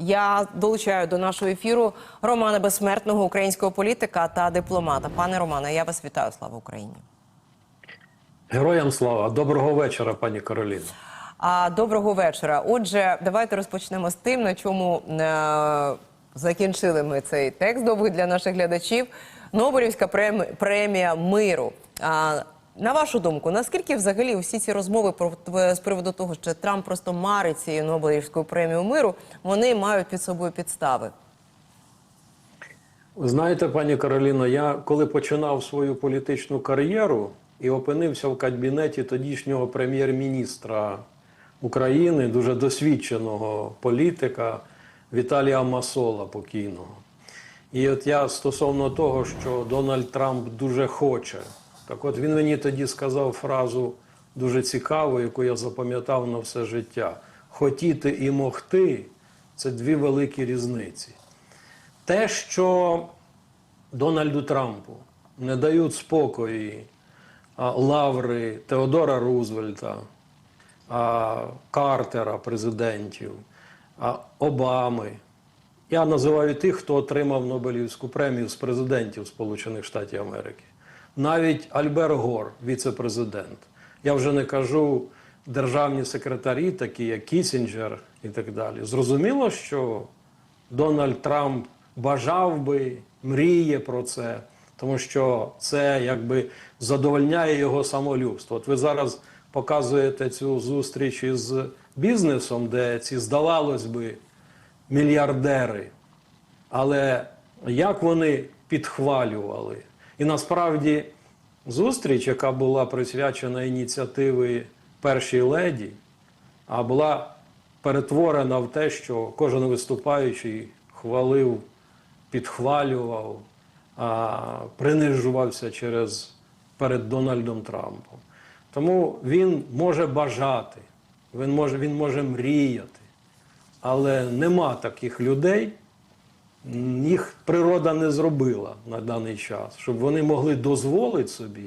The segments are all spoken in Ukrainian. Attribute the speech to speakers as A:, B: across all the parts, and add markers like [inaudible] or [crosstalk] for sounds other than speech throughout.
A: я долучаю до нашого ефіру Романа Безсмертного, українського політика та дипломата. Пане Романе, я вас вітаю. Слава Україні.
B: Героям слава, доброго вечора, пані Кароліно.
A: А доброго вечора. Отже, давайте розпочнемо з тим, на чому е, закінчили ми цей текст довгий для наших глядачів. Нобелівська прем- премія миру. А, на вашу думку, наскільки взагалі всі ці розмови про з приводу того, що Трамп просто марить цією Нобелівською премією миру, вони мають під собою підстави?
B: Знаєте, пані Кароліно, я коли починав свою політичну кар'єру і опинився в кабінеті тодішнього прем'єр-міністра України, дуже досвідченого політика Віталія Масола покійного. І от я стосовно того, що Дональд Трамп дуже хоче. Так от він мені тоді сказав фразу дуже цікаву, яку я запам'ятав на все життя. Хотіти і могти це дві великі різниці. Те, що Дональду Трампу не дають спокої лаври Теодора Рузвельта, Картера, президентів, Обами. Я називаю тих, хто отримав Нобелівську премію з президентів Сполучених Штатів Америки. Навіть Альбер Гор, віце-президент. Я вже не кажу державні секретарі, такі як Кісінджер і так далі. Зрозуміло, що Дональд Трамп бажав би, мріє про це, тому що це якби задовольняє його самолюбство. От ви зараз показуєте цю зустріч із бізнесом, де ці, здавалось би, мільярдери. Але як вони підхвалювали? І насправді зустріч, яка була присвячена ініціативи першій леді, а була перетворена в те, що кожен виступаючий хвалив, підхвалював, принижувався через перед Дональдом Трампом. Тому він може бажати, він може, він може мріяти, але нема таких людей, їх природа не зробила на даний час, щоб вони могли дозволити собі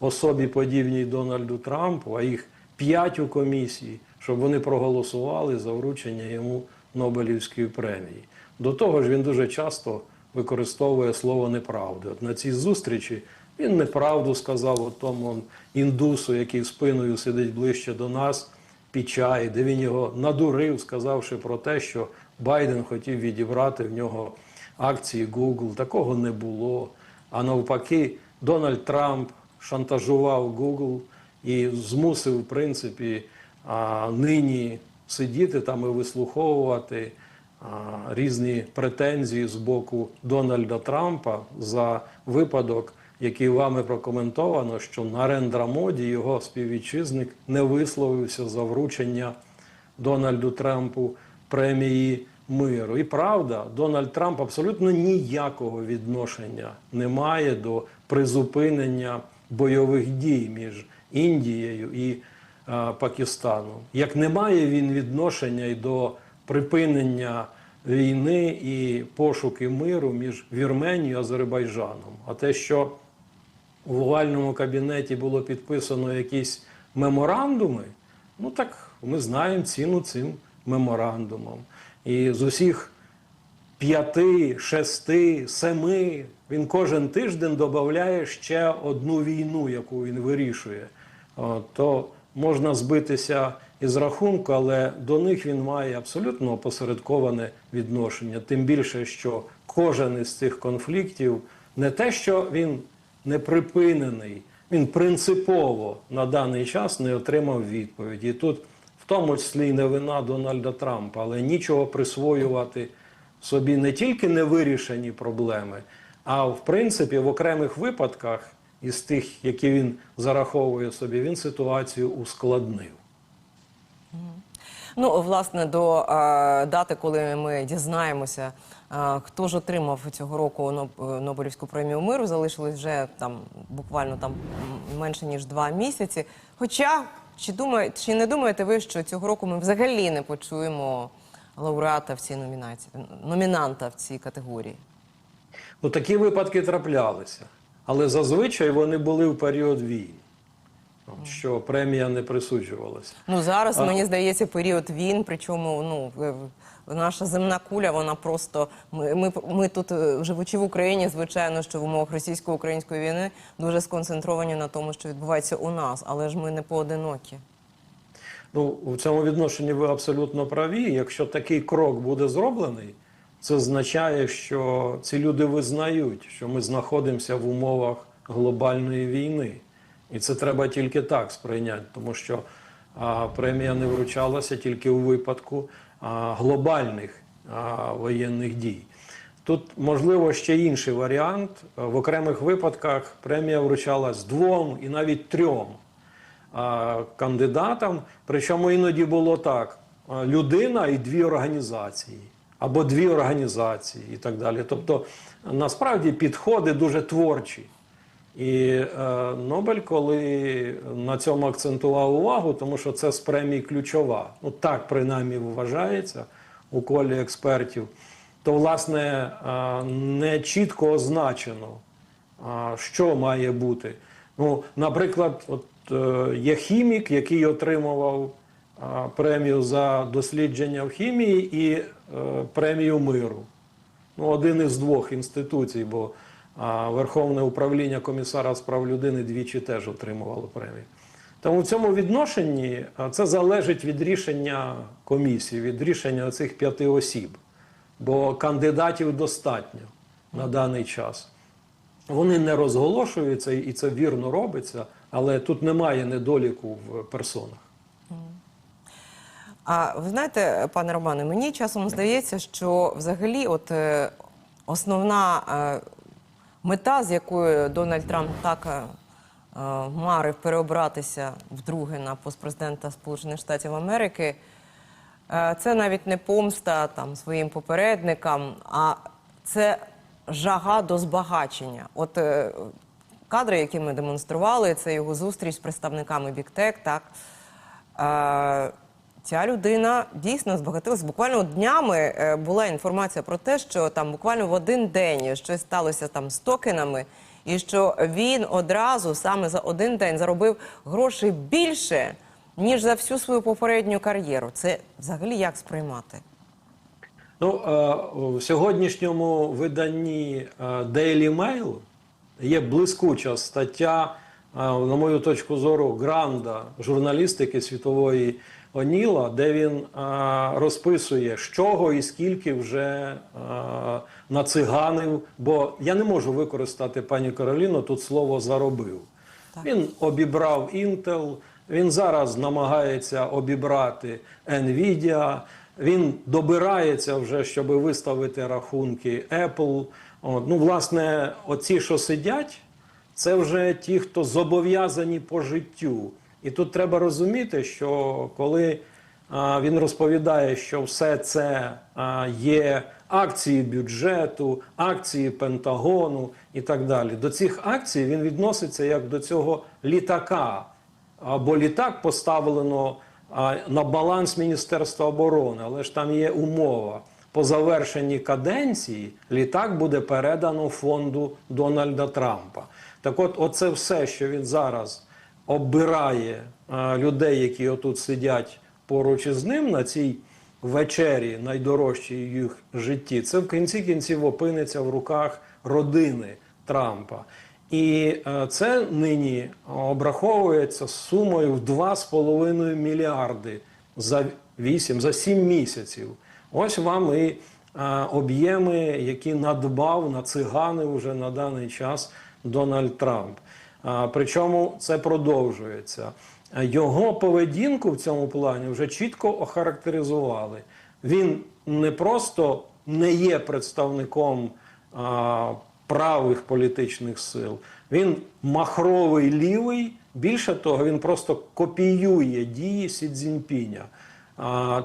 B: особі подібній Дональду Трампу, а їх п'ять у комісії, щоб вони проголосували за вручення йому Нобелівської премії. До того ж, він дуже часто використовує слово неправди. От на цій зустрічі він неправду сказав от тому індусу, який спиною сидить ближче до нас, Пічай, де він його надурив, сказавши про те, що Байден хотів відібрати в нього акції Google. Такого не було. А навпаки, Дональд Трамп шантажував Google і змусив, в принципі, нині сидіти там і вислуховувати різні претензії з боку Дональда Трампа за випадок, який вами прокоментовано, що Нарендра Моді, його співвітчизник, не висловився за вручення Дональду Трампу премії миру. І правда, Дональд Трамп абсолютно ніякого відношення не має до призупинення бойових дій між Індією і е, Пакистаном. Як не має він відношення і до припинення війни і пошуки миру між Вірменією і Азербайджаном. А те, що в овальному кабінеті було підписано якісь меморандуми, ну так ми знаємо ціну цим меморандумам. І з усіх п'яти, шести, семи він кожен тиждень додає ще одну війну, яку він вирішує. То можна збитися із рахунку, але до них він має абсолютно опосередковане відношення. Тим більше, що кожен із цих конфліктів не те, що він не припинений, він принципово на даний час не отримав відповіді. І тут, тому числі, і не вина Дональда Трампа, але нічого присвоювати собі не тільки невирішені проблеми, а в принципі в окремих випадках із тих, які він зараховує собі, він ситуацію ускладнив.
A: Ну, власне, до е, дати, коли ми дізнаємося, е, хто ж отримав цього року Ноб- Нобелівську премію миру, залишилось вже там буквально там менше ніж два місяці. Хоча чи думає, чи не думаєте ви, що цього року ми взагалі не почуємо лауреата в цій номінації, номінанта в цій категорії?
B: Ну, такі випадки траплялися, але зазвичай вони були в період війн, що премія не присуджувалася.
A: Ну зараз
B: А-
A: мені здається період війн, причому ну наша земна куля, вона просто ми, ми, ми тут, е, живучи в Україні, звичайно, що в умовах російсько-української війни дуже сконцентровані на тому, що відбувається у нас, але ж ми не поодинокі.
B: Ну, у цьому відношенні ви абсолютно праві. Якщо такий крок буде зроблений, це означає, що ці люди визнають, що ми знаходимося в умовах глобальної війни. І це треба тільки так сприйняти, тому що а, премія не вручалася тільки у випадку глобальних воєнних дій. Тут можливо ще інший варіант. В окремих випадках премія вручалась двом і навіть трьом кандидатам. Причому іноді було так: людина і дві організації, або дві організації, і так далі. Тобто, насправді підходи дуже творчі. І е, Нобель, коли на цьому акцентував увагу, тому що це з премії ключова, ну так принаймні вважається у колі експертів, то власне е, не чітко означено, а, що має бути. Ну, наприклад, от е, є хімік, який отримував а, премію за дослідження в хімії і е, премію миру. Ну, один із двох інституцій, бо Верховне управління комісара з прав людини двічі теж отримувало премію. Тому в цьому відношенні це залежить від рішення комісії, від рішення цих п'яти осіб, бо кандидатів достатньо на даний час. Вони не розголошуються, і це вірно робиться, але тут немає недоліку в персонах.
A: А ви знаєте, пане Романе, мені часом здається, що взагалі, от е, основна е, мета, з якою Дональд Трамп так е, е, марив переобратися вдруге на пост президента Сполучених Штатів Америки, е, це навіть не помста там своїм попередникам, а це жага до збагачення. От кадри, які ми демонстрували, це його зустріч з представниками Біктек, так. Е, Ця людина дійсно збагатилася. Буквально днями е, була інформація про те, що там буквально в один день щось сталося там з токенами, і що він одразу саме за один день заробив грошей більше, ніж за всю свою попередню кар'єру. Це взагалі як сприймати?
B: Ну, е, в сьогоднішньому виданні е, Daily Mail є блискуча стаття, е, на мою точку зору, гранда журналістики світової Оніла, де він е, розписує, з чого і скільки вже е, нациганив. Бо я не можу використати пані Кароліно тут слово заробив. Він обібрав Intel, він зараз намагається обібрати Nvidia, він добирається вже, щоб виставити рахунки Apple. От, ну, власне, оці, що сидять, це вже ті, хто зобов'язані по життю. І тут треба розуміти, що коли він розповідає, що все це є акції бюджету, акції Пентагону і так далі. До цих акцій він відноситься як до цього літака. Або літак поставлено на баланс Міністерства оборони, але ж там є умова. По завершенні каденції літак буде передано фонду Дональда Трампа. Так от, оце все, що він зараз оббирає людей, які отут сидять поруч із ним на цій вечері, найдорожчій їх житті, це в кінці кінців опиниться в руках родини Трампа. І е, це нині обраховується сумою в 2,5 мільярди за 8, за 7 місяців. Ось вам і е, об'єми, які надбав, нациганив вже на даний час Дональд Трамп. Причому це продовжується. Його поведінку в цьому плані вже чітко охарактеризували. Він не просто не є представником правих політичних сил, він махровий лівий. Більше того, він просто копіює дії Сі Цзіньпіня.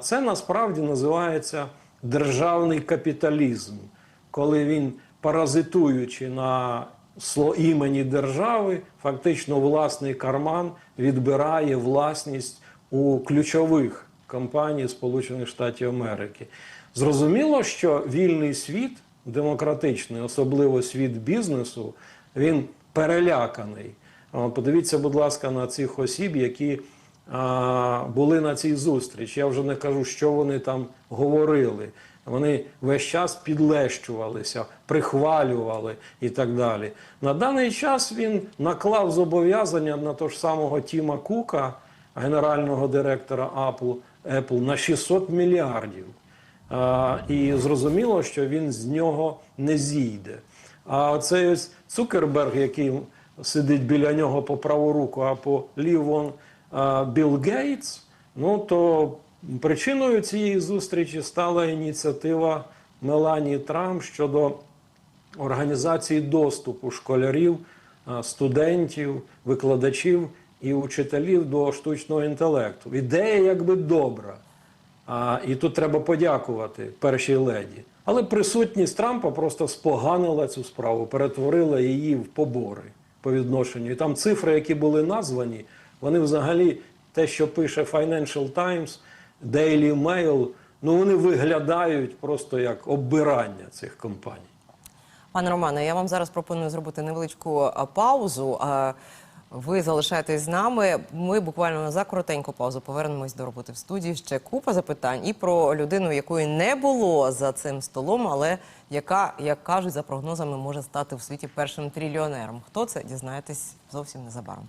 B: Це насправді називається державний капіталізм, коли він, паразитуючи на імені держави, фактично власний карман відбирає власність у ключових компаній Сполучених Штатів Америки. Зрозуміло, що вільний світ, демократичний, особливо світ бізнесу, він переляканий. Подивіться, будь ласка, на цих осіб, які були на цій зустрічі. Я вже не кажу, що вони там говорили. Вони весь час підлещувалися, прихвалювали і так далі. На даний час він наклав зобов'язання на того ж самого Тіма Кука, генерального директора Apple, Apple на 600 мільярдів. А, і зрозуміло, що він з нього не зійде. А оцей ось Цукерберг, який сидить біля нього по праву руку, а по ліву Білл Гейтс, ну то причиною цієї зустрічі стала ініціатива Меланії Трамп щодо організації доступу школярів, студентів, викладачів і учителів до штучного інтелекту. Ідея якби добра. А, і тут треба подякувати першій леді. Але присутність Трампа просто споганила цю справу, перетворила її в побори по відношенню. І там цифри, які були названі, вони взагалі те, що пише Financial Times, Daily Mail, ну вони виглядають просто як оббирання цих компаній.
A: Пане Романе, я вам зараз пропоную зробити невеличку паузу. Ви залишаєтесь з нами. Ми буквально за коротеньку паузу повернемось до роботи в студії. Ще купа запитань і про людину, якої не було за цим столом, але яка, як кажуть, за прогнозами може стати в світі першим трильйонером. Хто це дізнаєтесь зовсім незабаром.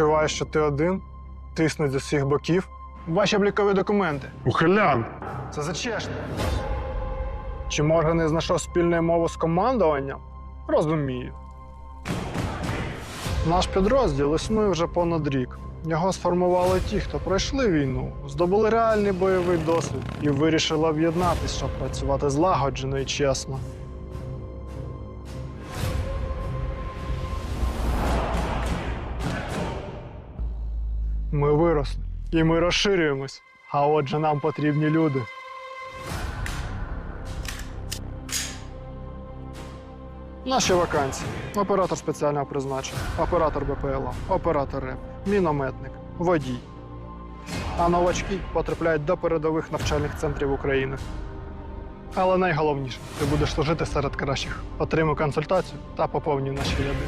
C: Відчуваєш, що ти один, тиснуть з усіх боків. Ваші облікові документи.
D: Ухилян.
C: Це зачешно. Чи Морган не знайшов спільну мову з командуванням? Розумію. Наш підрозділ існує вже понад рік. Його сформували ті, хто пройшли війну, здобули реальний бойовий досвід і вирішили об'єднатися, щоб працювати злагоджено і чесно. Виросли і ми розширюємось. А отже, нам потрібні люди. Наші вакансії: оператор спеціального призначення, оператор БПЛА, оператор РЕП, мінометник, водій. А новачки потрапляють до передових навчальних центрів України. Але найголовніше, ти будеш служити серед кращих. Отримуй консультацію та поповнюй наші ряди.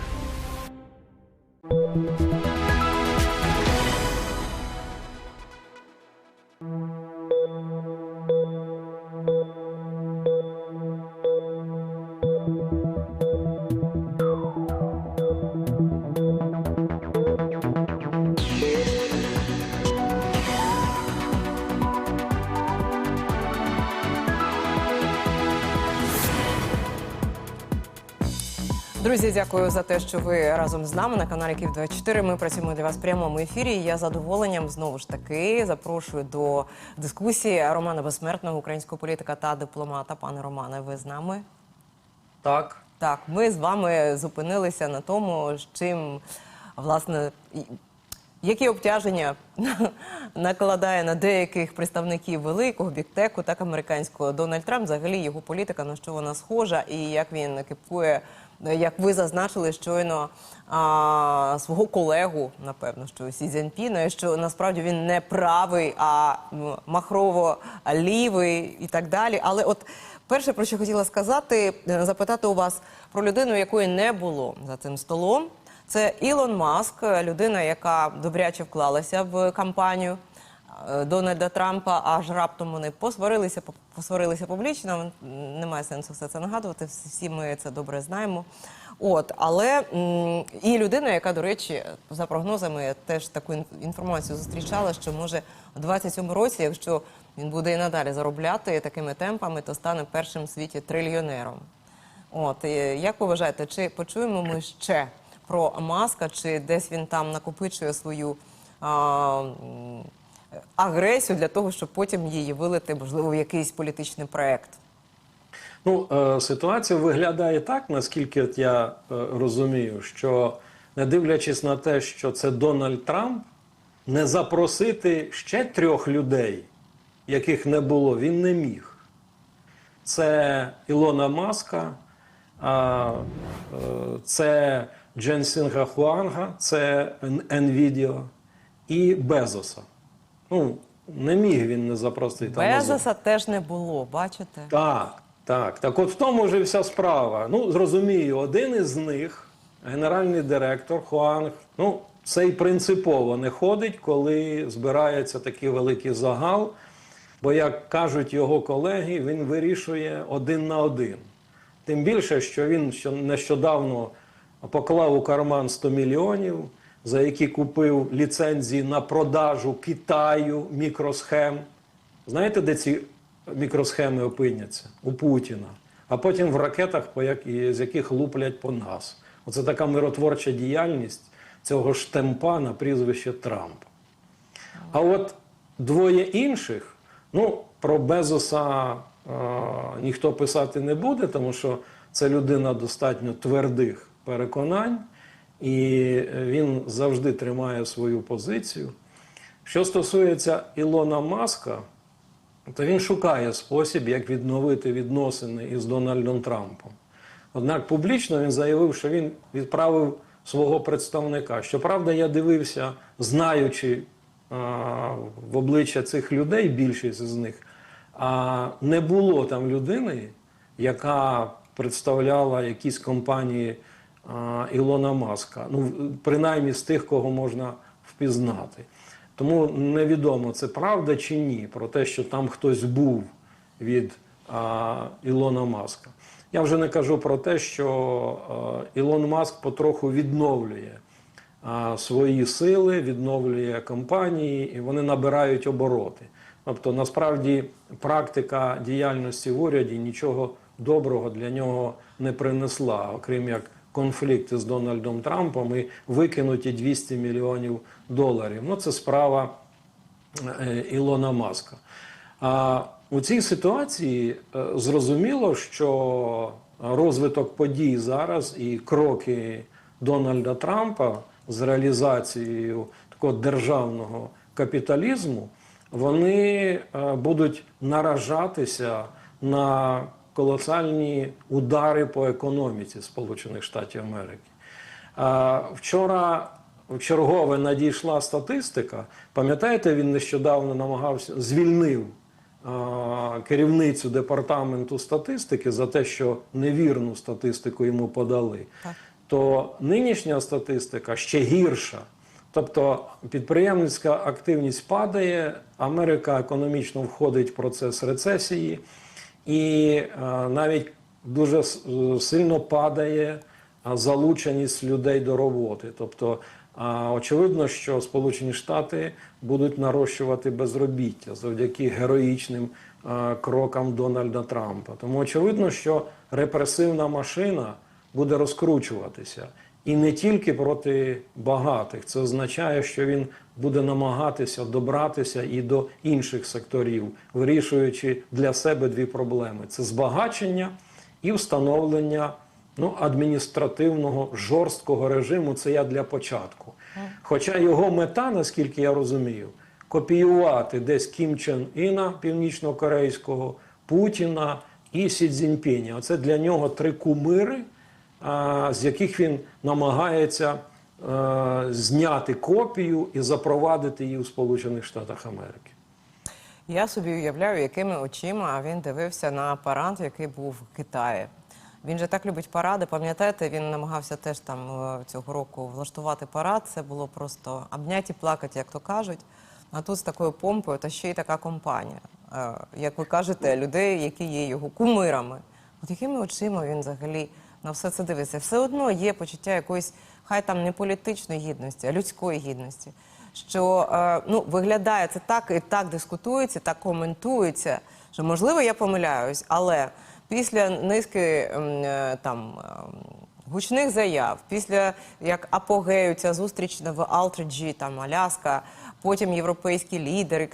A: Друзі, дякую за те, що ви разом з нами на каналі Київ 24 Ми працюємо для вас в прямому ефірі. Я задоволенням знову ж таки запрошую до дискусії Романа Безсмертного, українського політика та дипломата. Пане Романе, ви з нами?
B: Так.
A: Так, ми з вами зупинилися на тому, з чим власне. Які обтяження [laughs] накладає на деяких представників великого біктеку, так американського Дональд Трамп, взагалі його політика, на що вона схожа, і як він кипкує, як ви зазначили щойно а, свого колегу, напевно, що Сі Цзіньпіна, що насправді він не правий, а махрово лівий і так далі. Але от перше, про що хотіла сказати, е, запитати у вас про людину, якої не було за цим столом. Це Ілон Маск, людина, яка добряче вклалася в кампанію Дональда Трампа, аж раптом вони посварилися, по- посварилися публічно. Немає сенсу все це нагадувати. всі- ми це добре знаємо. От, але і людина, яка, до речі, за прогнозами теж таку інформацію зустрічала, що може у 27 році, якщо він буде і надалі заробляти такими темпами, то стане першим в світі трильйонером. От як ви вважаєте, чи почуємо ми ще про маска, чи десь він там накопичує свою а, агресію для того, щоб потім її вилити, можливо, в якийсь політичний проект?
B: Ну, е, ситуація виглядає так, наскільки я е, розумію, що не дивлячись на те, що це Дональд Трамп, не запросити ще трьох людей, яких не було, він не міг. Це Ілона Маска, е, це Дженсінга Хуанга, це Nvidia і Безоса. Ну, не міг він не запросити.
A: Безоса теж не було, бачите?
B: Так, так. Так от в тому ж і вся справа. Ну, зрозумію, один із них, генеральний директор Хуанг, ну, це й принципово не ходить, коли збирається такий великий загал. Бо, як кажуть його колеги, він вирішує один на один. Тим більше, що він що нещодавно поклав у карман 100 мільйонів, за які купив ліцензії на продажу Китаю мікросхем. Знаєте, де ці мікросхеми опиняться? У Путіна. А потім в ракетах, з яких луплять по нас. Оце така миротворча діяльність цього штемпа на прізвище Трамп. А от двоє інших, ну, про Безоса е, ніхто писати не буде, тому що це людина достатньо твердих переконань, і він завжди тримає свою позицію. Що стосується Ілона Маска, то він шукає спосіб, як відновити відносини із Дональдом Трампом. Однак публічно він заявив, що він відправив свого представника. Щоправда, я дивився, знаючи а, в обличчя цих людей, більшість з них, а не було там людини, яка представляла якісь компанії Ілона Маска. Ну, принаймні з тих, кого можна впізнати. Тому невідомо, це правда чи ні, про те, що там хтось був від а, Ілона Маска. Я вже не кажу про те, що а, Ілон Маск потроху відновлює а, свої сили, відновлює компанії, і вони набирають обороти. Тобто, насправді, практика діяльності в уряді нічого доброго для нього не принесла, окрім як конфлікти з Дональдом Трампом і викинуті 200 мільйонів доларів. Ну, це справа е, Ілона Маска. А у цій ситуації е, зрозуміло, що розвиток подій зараз і кроки Дональда Трампа з реалізацією такого державного капіталізму, вони е, будуть наражатися на колосальні удари по економіці Сполучених Штатів Америки. Вчора в чергове надійшла статистика. Пам'ятаєте, він нещодавно намагався звільнив керівницю департаменту статистики за те, що невірну статистику йому подали. То нинішня статистика ще гірша. Тобто підприємницька активність падає, Америка економічно входить в процес рецесії, і е, навіть дуже е, сильно падає залученість людей до роботи. Тобто, очевидно, що Сполучені Штати будуть нарощувати безробіття завдяки героїчним е, крокам Дональда Трампа. Тому очевидно, що репресивна машина буде розкручуватися. І не тільки проти багатих. Це означає, що він буде намагатися добратися і до інших секторів, вирішуючи для себе дві проблеми: це збагачення і встановлення ну, адміністративного жорсткого режиму. Це я для початку. Хоча його мета, наскільки я розумію, копіювати десь Кім Чен Іна північно-корейського, Путіна і Сі Цзіньпіня. Оце для нього три кумири з яких він намагається зняти копію і запровадити її у Сполучених Штатах Америки.
A: Я собі уявляю, якими очима він дивився на парад, який був в Китаї. Він же так любить паради. Пам'ятаєте, він намагався теж там е, цього року влаштувати парад. Це було просто обняті плакати, як то кажуть. А тут з такою помпою, та ще й така компанія. Е, Як ви кажете, людей, які є його кумирами. От якими очима він взагалі на все це дивиться? Все одно є почуття якоїсь, хай там не політичної гідності, а людської гідності. Що е, ну, виглядає це так і так дискутується, так коментується, що можливо я помиляюсь, але після низки е, там ем, гучних заяв, після як апогею ця зустріч в Алтріджі, там Аляска, потім європейські лідери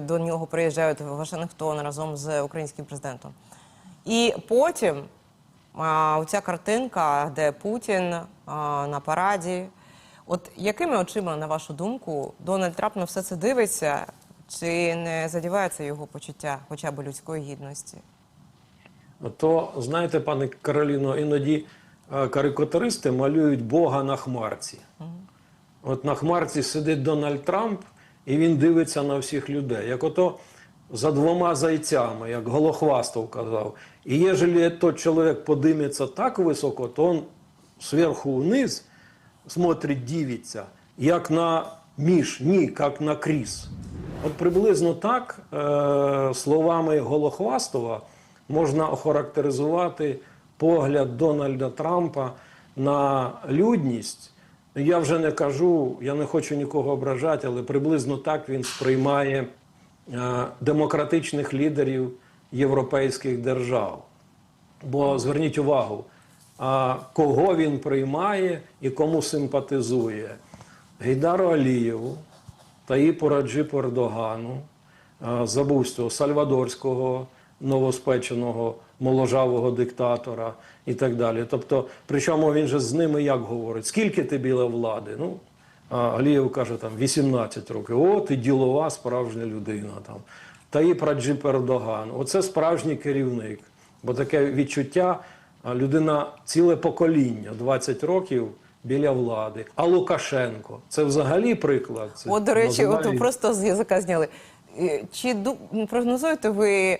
A: до нього приїжджають в Вашингтон разом з українським президентом. І потім а, оця картинка, де Путін а, на параді. От якими очима, на вашу думку, Дональд Трамп на все це дивиться? Чи не задівається його почуття хоча б людської гідності?
B: то знаєте, пане Кароліно, іноді е, карикатуристи малюють Бога на хмарці. От на хмарці сидить Дональд Трамп, і він дивиться на всіх людей. Як ото за двома зайцями, як Голохвастов казав. І ежели тот чоловік подиметься так високо, то він зверху вниз смотрить, дивиться, як на міш, ні, як на кріс. От приблизно так е, словами Голохвастова можна охарактеризувати погляд Дональда Трампа на людність. Я вже не кажу, я не хочу нікого ображати, але приблизно так він сприймає демократичних лідерів європейських держав. Бо зверніть увагу, кого він приймає і кому симпатизує? Гейдару Алієву, Таїпу Раджипу Ердогану, а, забув цього Сальвадорського новоспеченого моложавого диктатора і так далі. Тобто, причому він же з ними як говорить? Скільки ти біля влади? Ну, Алієв каже там 18 років. О, ти ділова справжня людина. Там. Та і Раджип Ердоган. Оце справжній керівник. Бо таке відчуття, людина ціле покоління, 20 років біля влади. А Лукашенко це взагалі приклад. Це
A: От, до речі,
B: називають-
A: от просто з язика зняли. Е, Чи прогнозуєте ви е,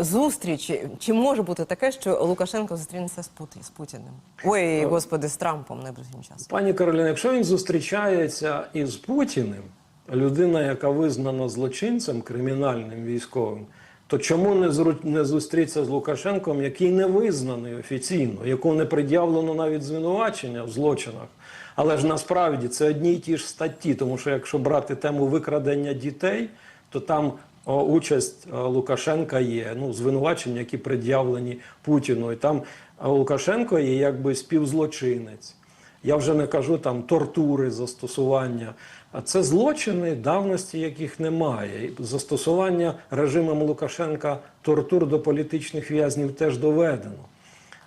A: зустрічі? Чи може бути таке, що Лукашенко зустрінеться з, Пут- з Путіним? Ой, господи, з Трампом найближчим часом.
B: Пані Кароліна, якщо він зустрічається із Путіним, людина, яка визнана злочинцем кримінальним військовим, то чому не зру- не зустрітися з Лукашенком, який не визнаний офіційно, якому не пред'явлено навіть звинувачення в злочинах? Але ж насправді це одні й ті ж статті, тому що якщо брати тему викрадення дітей, то там о, участь е, Лукашенка є, ну, звинувачення, які пред'явлені Путіну. І там е, Лукашенко є якби співзлочинець. Я вже не кажу там тортури, застосування. А це злочини, давності яких немає. Застосування режимом Лукашенка тортур до політичних в'язнів теж доведено.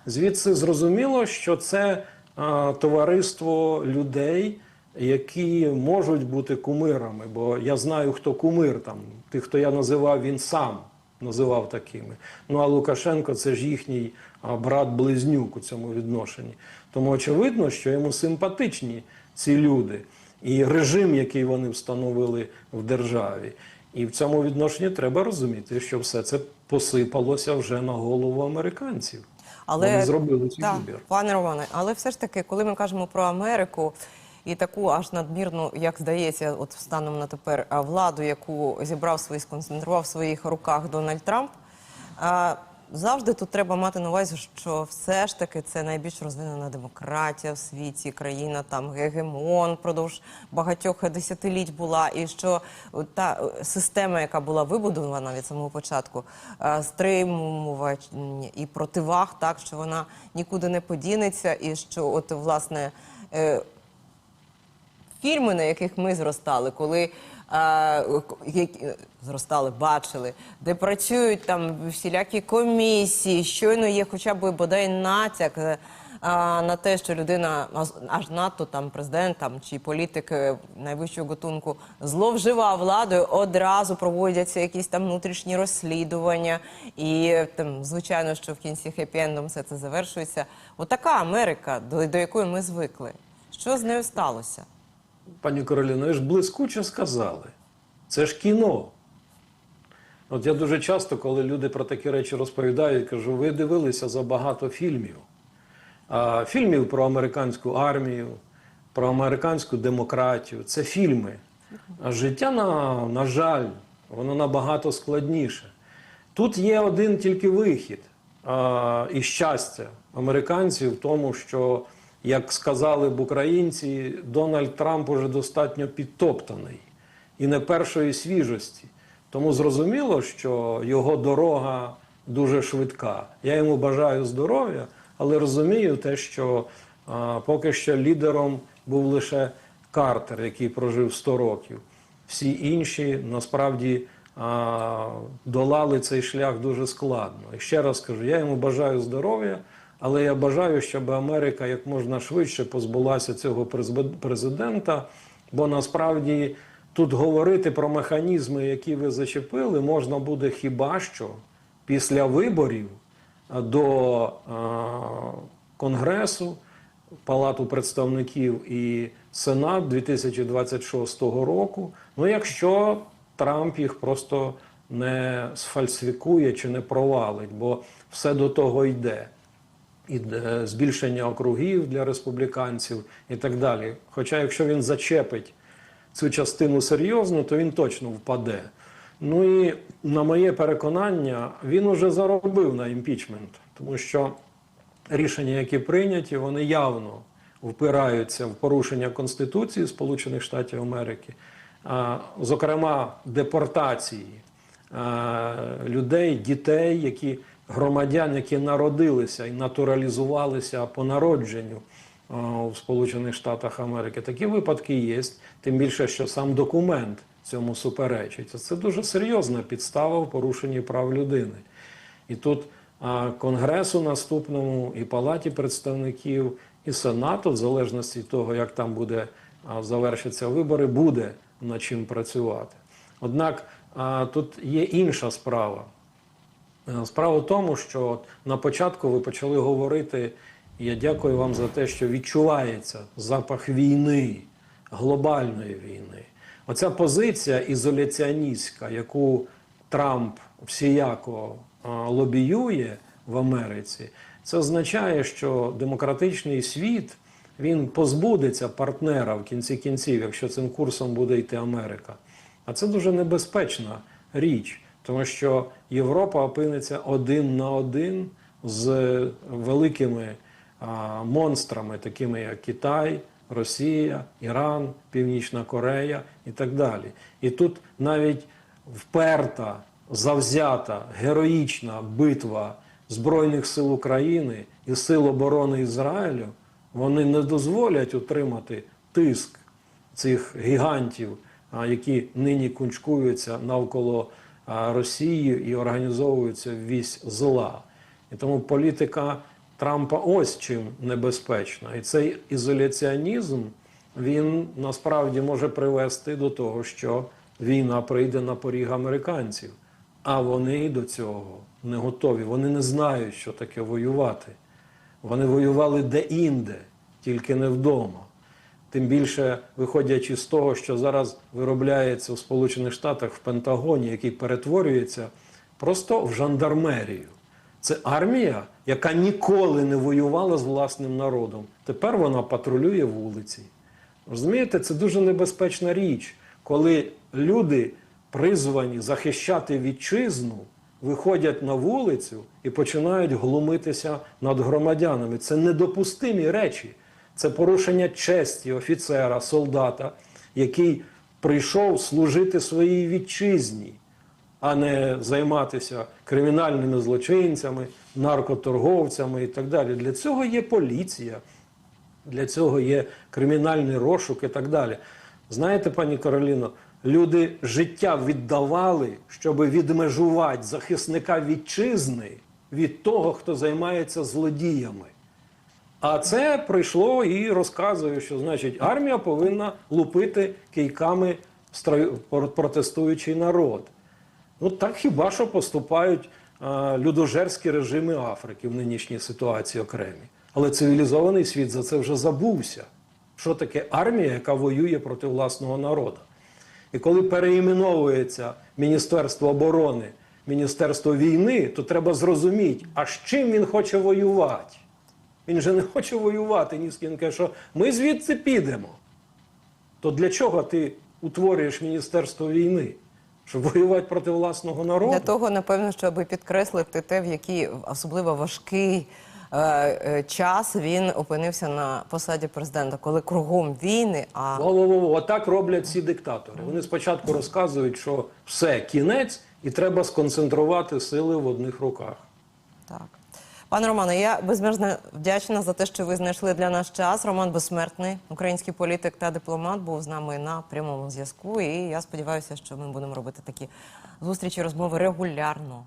B: Звідси зрозуміло, що це а, товариство людей, які можуть бути кумирами. Бо я знаю, хто кумир там. Тих, хто я називав, він сам називав такими. Ну а Лукашенко це ж їхній брат-близнюк у цьому відношенні. Тому очевидно, що йому симпатичні ці люди і режим, який вони встановили в державі. І в цьому відношенні треба розуміти, що все це посипалося вже на голову американців. Вони зробили цей вибір.
A: Пане Романе, але все ж таки, коли ми кажемо про Америку і таку аж надмірну, як здається, от станом на тепер владу, яку зібрав свої, сконцентрував в своїх руках Дональд Трамп. Завжди тут треба мати на увазі, що все ж таки це найбільш розвинена демократія в світі, країна там гегемон продовж багатьох десятиліть була, і що та е, система, яка була вибудована від самого початку, е, стримувань і противаг, так що вона нікуди не подінеться, і що от власне. Фільми, на яких ми зростали, коли а, зростали, бачили, де працюють там всілякі комісії, щойно є хоча б бодай натяк е, а, на те, що людина аж- аж надто там президент там чи політик е, найвищого готунку зловживав владою, одразу проводяться якісь там внутрішні розслідування, і е, там звичайно, що в кінці хеппі-ендом все це завершується. Отака Америка, до, до якої ми звикли. Що з нею сталося?
B: Пані Кароліно, ви ж блискуче сказали. Це ж кіно. От я дуже часто, коли люди про такі речі розповідають, кажу, ви дивилися забагато фільмів. А, фільмів про американську армію, про американську демократію. Це фільми. А життя, на, на жаль, воно набагато складніше. Тут є один тільки вихід а, і щастя американців в тому, що, як сказали б українці, Дональд Трамп уже достатньо підтоптаний і не першої свіжості. Тому зрозуміло, що його дорога дуже швидка. Я йому бажаю здоров'я, але розумію те, що а, поки що лідером був лише Картер, який прожив 100 років. Всі інші насправді а, долали цей шлях дуже складно. І ще раз кажу, я йому бажаю здоров'я, але я бажаю, щоб Америка як можна швидше позбулася цього президента, бо насправді тут говорити про механізми, які ви зачепили, можна буде хіба що після виборів до Конгресу, Палату представників і Сенат 2026 року. Ну, якщо Трамп їх просто не сфальсифікує чи не провалить, бо все до того йде. І е, збільшення округів для республіканців і так далі. Хоча, якщо він зачепить цю частину серйозно, то він точно впаде. Ну і на моє переконання, він уже заробив на імпічмент, тому що рішення, які прийняті, вони явно впираються в порушення Конституції Сполучених Штатів Америки, зокрема депортації людей, дітей, які громадян, які народилися і натуралізувалися по народженню в Сполучених Штатах Америки. Такі випадки є, тим більше, що сам документ цьому суперечить. Це дуже серйозна підстава в порушенні прав людини. І тут Конгресу наступному, і Палаті представників, і Сенату, в залежності від того, як там буде а, завершаться вибори, буде над чим працювати. Однак тут є інша справа. Е, Справа в тому, що на початку ви почали говорити, я дякую вам за те, що відчувається запах війни, глобальної війни. Оця позиція ізоляціоністська, яку Трамп всіяко лобіює в Америці, це означає, що демократичний світ він позбудеться партнера в кінці кінців, якщо цим курсом буде йти Америка. А це дуже небезпечна річ, тому що Європа опиниться один на один з великими монстрами, такими як Китай, Росія, Іран, Північна Корея і так далі. І тут навіть вперта, завзята, героїчна битва Збройних сил України і Сил оборони Ізраїлю вони не дозволять утримати тиск цих гігантів, які нині кунчкуються навколо а, Росії і організовуються в вісь зла. І тому політика Трампа ось чим небезпечна. І цей ізоляціонізм він насправді може привести до того, що війна прийде на поріг американців. А вони до цього не готові. Вони не знають, що таке воювати. Вони воювали де-інде, тільки не вдома. Тим більше виходячи з того, що зараз виробляється в Сполучених Штатах в Пентагоні, який перетворюється просто в жандармерію. Це армія, яка ніколи не воювала з власним народом. Тепер вона патрулює вулиці. Розумієте, це дуже небезпечна річ, коли люди, призвані захищати вітчизну, виходять на вулицю і починають глумитися над громадянами. Це недопустимі речі. Це порушення честі офіцера, солдата, який прийшов служити своїй вітчизні, а не займатися кримінальними злочинцями, наркоторговцями і так далі. Для цього є поліція, для цього є кримінальний розшук і так далі. Знаєте, пані Кароліно, люди життя віддавали, щоб відмежувати захисника вітчизни від того, хто займається злодіями. А це прийшло і розказує, що значить армія повинна лупити кийками протестуючий народ. Ну так хіба що поступають а, людожерські режими Африки в нинішній ситуації окремі. Але цивілізований світ за це вже забувся. Що таке армія, яка воює проти власного народу? І коли переіменовується Міністерство оборони, Міністерство війни, то треба зрозуміти, а з чим він хоче воювати. Він же не хоче воювати ні з ким. Він каже, що ми звідси підемо. То для чого ти утворюєш Міністерство війни? Щоб воювати проти власного народу?
A: Для того, напевно, щоб підкреслити те, в який особливо важкий е, е, час він опинився на посаді президента, коли кругом війни, а
B: Во-во-во, Отак роблять ці диктатори. Вони спочатку розказують, що все, кінець, і треба сконцентрувати сили в одних руках.
A: Так. Пане Романе, я безмежно вдячна за те, що ви знайшли для нас час. Роман Безсмертний, український політик та дипломат, був з нами на прямому зв'язку. І я сподіваюся, що ми будемо робити такі зустрічі, розмови регулярно.